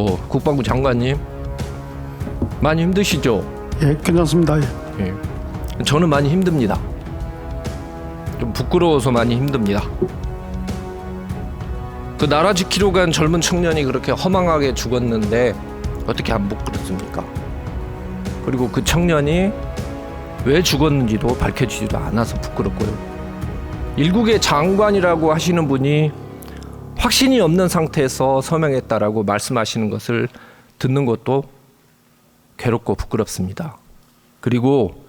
뭐 국방부 장관님 많이 힘드시죠? 예, 괜찮습니다. 예. 예. 저는 많이 힘듭니다. 좀 부끄러워서 많이 힘듭니다. 그 나라 지키러 간 젊은 청년이 그렇게 허망하게 죽었는데 어떻게 안 부끄럽습니까? 그리고 그 청년이 왜 죽었는지도 밝혀지지도 않아서 부끄럽고요. 일국의 장관이라고 하시는 분이 확신이 없는 상태에서 서명했다라고 말씀하시는 것을 듣는 것도 괴롭고 부끄럽습니다. 그리고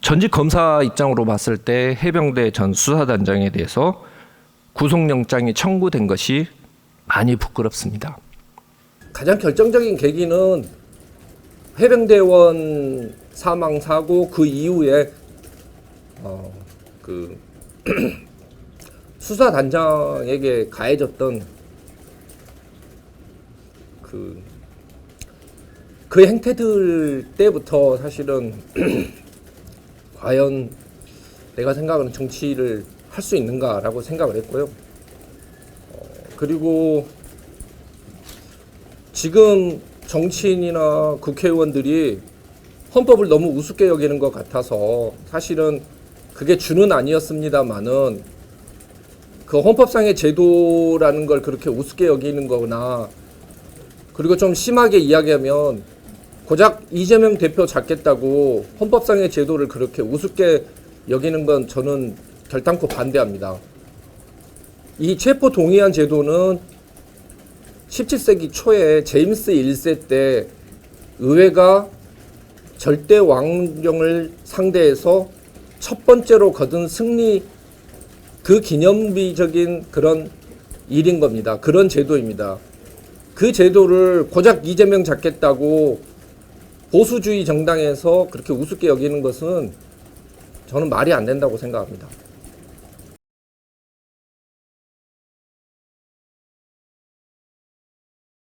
전직 검사 입장으로 봤을 때 해병대 전 수사단장에 대해서 구속영장이 청구된 것이 많이 부끄럽습니다. 가장 결정적인 계기는 해병대원 사망 사고 그 이후에 어, 그 수사단장에게 가해졌던 그, 그 행태들 때부터 사실은 과연 내가 생각하는 정치를 할 수 있는가라고 생각을 했고요. 어, 그리고 지금 정치인이나 국회의원들이 헌법을 너무 우습게 여기는 것 같아서 사실은 그게 주는 아니었습니다만은 그 헌법상의 제도라는 걸 그렇게 우습게 여기는 거나 그리고 좀 심하게 이야기하면 고작 이재명 대표 잡겠다고 헌법상의 제도를 그렇게 우습게 여기는 건 저는 결단코 반대합니다. 이 체포 동의안 제도는 17세기 초에 제임스 1세 때 의회가 절대 왕령을 상대해서 첫 번째로 거둔 승리 그 기념비적인 그런 일인 겁니다. 그런 제도입니다. 그 제도를 고작 이재명 잡겠다고 보수주의 정당에서 그렇게 우습게 여기는 것은 저는 말이 안 된다고 생각합니다.